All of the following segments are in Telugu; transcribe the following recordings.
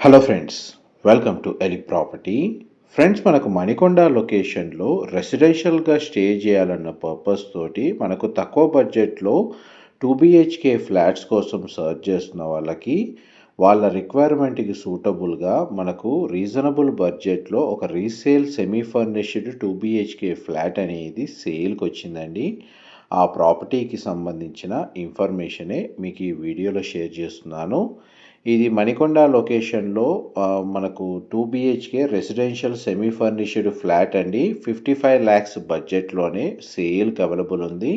Hello friends welcome to Eli property friends మనకు మణికొండ లొకేషన్లో రెసిడెన్షియల్గా స్టే చేయాలన్న పర్పస్ తోటి మనకు తక్కువ బడ్జెట్లో టూ బిహెచ్కే ఫ్లాట్స్ కోసం సర్చ్ చేస్తున్న వాళ్ళకి వాళ్ళ రిక్వైర్మెంట్కి సూటబుల్గా మనకు రీజనబుల్ బడ్జెట్లో ఒక resale semi furnished two BHK flat అనేది సేల్కి వచ్చిందండి. ఆ ప్రాపర్టీకి సంబంధించిన ఇన్ఫర్మేషనే మీకు ఈ వీడియోలో షేర్ చేస్తున్నాను. ఇది మణికొండ లొకేషన్లో మనకు two B H K residential semi furnished flat అండి. ఫిఫ్టీ ఫైవ్ ల్యాక్స్ బడ్జెట్లోనే సేల్కి అవైలబుల్ ఉంది.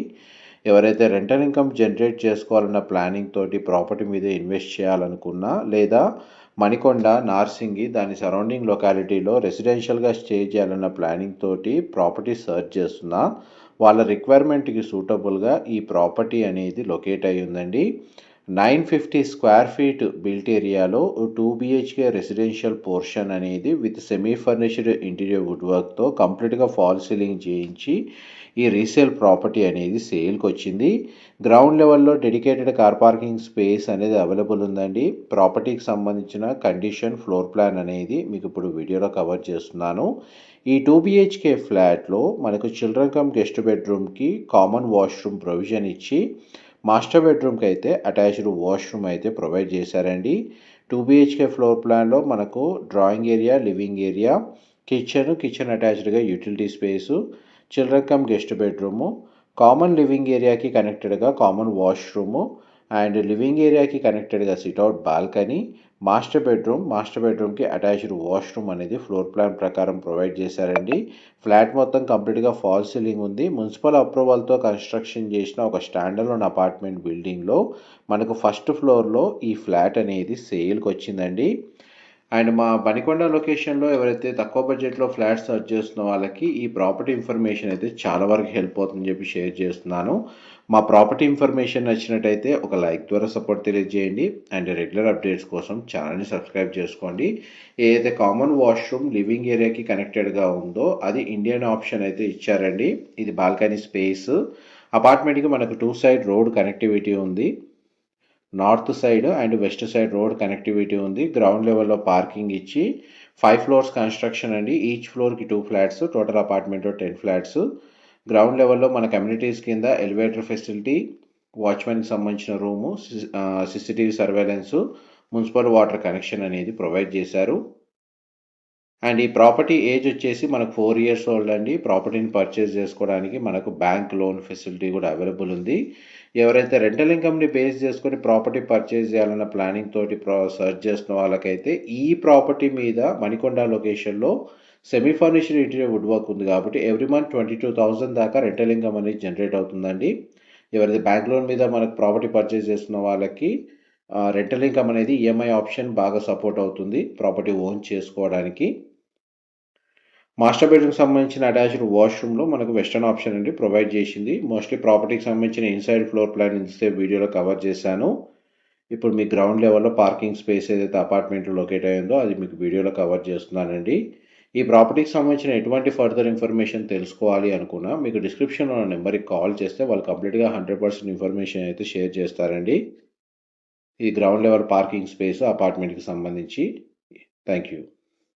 ఎవరైతే రెంటల్ ఇన్కమ్ జనరేట్ చేసుకోవాలన్న ప్లానింగ్ తోటి ప్రాపర్టీ మీద ఇన్వెస్ట్ చేయాలనుకున్నా లేదా మణికొండ నార్సింగి దాని సరౌండింగ్ లొకాలిటీలో రెసిడెన్షియల్గా స్టే చేయాలన్న ప్లానింగ్ తోటి ప్రాపర్టీ సర్చ్ చేస్తున్నా వాళ్ళ రిక్వైర్మెంట్కి సూటబుల్గా ఈ ప్రాపర్టీ అనేది లొకేట్ అయ్యిందండి ఉందండి. Nine fifty square feet built ఏరియాలో టూ బిహెచ్కే రెసిడెన్షియల్ పోర్షన్ అనేది with semi furnished interior wood వర్క్తో కంప్లీట్గా ఫాల్ సీలింగ్ చేయించి ఈ రీసేల్ ప్రాపర్టీ అనేది సేల్కి వచ్చింది. గ్రౌండ్ లెవెల్లో డెడికేటెడ్ కార్ పార్కింగ్ స్పేస్ అనేది అవైలబుల్ ఉందండి. ప్రాపర్టీకి సంబంధించిన కండిషన్ ఫ్లోర్ ప్లాన్ అనేది మీకు ఇప్పుడు వీడియోలో కవర్ చేస్తున్నాను. ఈ టూ బిహెచ్కే ఫ్లాట్లో మనకు చిల్డ్రన్ కమ్ గెస్ట్ బెడ్రూమ్కి కామన్ వాష్రూమ్ ప్రొవిజన్ ఇచ్చి మాస్టర్ బెడ్రూమ్కి అయితే అటాచ్డ్ వాష్రూమ్ అయితే ప్రొవైడ్ చేశారండి. టూ బిహెచ్కే ఫ్లోర్ ప్లాన్లో మనకు drawing area living area kitchen kitchen అటాచ్డ్గా utility space children come guest bedroom common living ఏరియాకి కనెక్టెడ్గా కామన్ వాష్రూము అండ్ లివింగ్ ఏరియాకి కనెక్టెడ్గా sit out balcony master bedroom master బెడ్రూమ్కి అటాచ్డ్ వాష్రూమ్ అనేది ఫ్లోర్ ప్లాన్ ప్రకారం ప్రొవైడ్ చేశారండి. ఫ్లాట్ మొత్తం కంప్లీట్గా ఫాల్ సీలింగ్ ఉంది. మున్సిపల్ అప్రూవల్తో కన్స్ట్రక్షన్ చేసిన ఒక స్టాండర్లోన్ అపార్ట్మెంట్ బిల్డింగ్లో మనకు ఫస్ట్ ఫ్లోర్లో ఈ ఫ్లాట్ అనేది సేల్కి వచ్చిందండి. అండ్ మా బనికొండ లొకేషన్లో ఎవరైతే తక్కువ బడ్జెట్లో ఫ్లాట్స్ సర్చ్ చేస్తున్న వాళ్ళకి ఈ ప్రాపర్టీ ఇన్ఫర్మేషన్ అయితే చాలా వరకు హెల్ప్ అవుతుందని చెప్పి షేర్ చేస్తున్నాను. మా ప్రాపర్టీ ఇన్ఫర్మేషన్ నచ్చినట్టయితే ఒక లైక్ ద్వారా సపోర్ట్ తెలియజేయండి. అండ్ రెగ్యులర్ అప్డేట్స్ కోసం ఛానల్ని సబ్స్క్రైబ్ చేసుకోండి. ఏదైతే కామన్ వాష్రూమ్ లివింగ్ ఏరియాకి కనెక్టెడ్గా ఉందో అది ఇండియన్ ఆప్షన్ అయితే ఇచ్చారండి. ఇది బాల్కనీ స్పేస్. అపార్ట్మెంట్కి మనకు టూ సైడ్ రోడ్ కనెక్టివిటీ ఉంది. North side and west side road connectivity ఉంది. గ్రౌండ్ లెవెల్లో పార్కింగ్ ఇచ్చి ఫైవ్ ఫ్లోర్స్ కన్స్ట్రక్షన్ అండి. ఈచ్ ఫ్లోర్కి two flats total apartment ten flats. Ground లెవెల్లో మన కమ్యూనిటీస్ కింద ఎలివేటర్ ఫెసిలిటీ వాచ్మెన్కి సంబంధించిన room CCTV surveillance municipal water connection అనేది ప్రొవైడ్ చేశారు. అండ్ ఈ ప్రాపర్టీ ఏజ్ వచ్చేసి మనకు ఫోర్ ఇయర్స్ ఓల్డ్ అండి. ప్రాపర్టీని పర్చేస్ చేసుకోవడానికి మనకు బ్యాంక్ లోన్ ఫెసిలిటీ కూడా అవైలబుల్ ఉంది. ఎవరైతే రెంటల్ ఇన్కమ్ని బేస్ చేసుకొని ప్రాపర్టీ పర్చేజ్ చేయాలన్న ప్లానింగ్ తోటి ప్రా సర్చ్ చేస్తున్న వాళ్ళకైతే ఈ ప్రాపర్టీ మీద మణికొండ లొకేషన్లో semi furnishing interior wood work ఉంది కాబట్టి every month twenty two thousand దాకా రెంటల్ ఇన్కమ్ అనేది జనరేట్ అవుతుందండి. ఎవరైతే బ్యాంక్ లోన్ మీద మనకు ప్రాపర్టీ పర్చేజ్ చేస్తున్న వాళ్ళకి రెంటల్ ఇన్కమ్ అనేది ఈఎంఐ ఆప్షన్ బాగా సపోర్ట్ అవుతుంది ప్రాపర్టీ ఓన్ చేసుకోవడానికి. మాస్టర్ బెడ్రూమ్ సంబంధించిన అటాచ్డ్ వాష్రూమ్లో మనకు వెస్టర్న్ ఆప్షన్ అండి ప్రొవైడ్ చేసింది. మోస్ట్లీ ప్రాపర్టీకి సంబంధించిన ఇన్సైడ్ ఫ్లోర్ ప్లాన్ ఇస్తే వీడియోలో కవర్ చేశాను. ఇప్పుడు మీ గ్రౌండ్ లెవెల్లో పార్కింగ్ స్పేస్ ఏదైతే అపార్ట్మెంట్లో లొకేట్ అయ్యిందో అది మీకు వీడియోలో కవర్ చేస్తున్నానండి. ఈ ప్రాపర్టీకి సంబంధించిన ఎటువంటి ఫర్దర్ ఇన్ఫర్మేషన్ తెలుసుకోవాలి అనుకున్నా మీకు డిస్క్రిప్షన్లో ఉన్న నెంబర్కి కాల్ చేస్తే వాళ్ళు కంప్లీట్గా హండ్రెడ్ పర్సెంట్ ఇన్ఫర్మేషన్ అయితే షేర్ చేస్తారండి. ఈ గ్రౌండ్ లెవెల్ పార్కింగ్ స్పేస్ అపార్ట్మెంట్కి సంబంధించి. Thank you.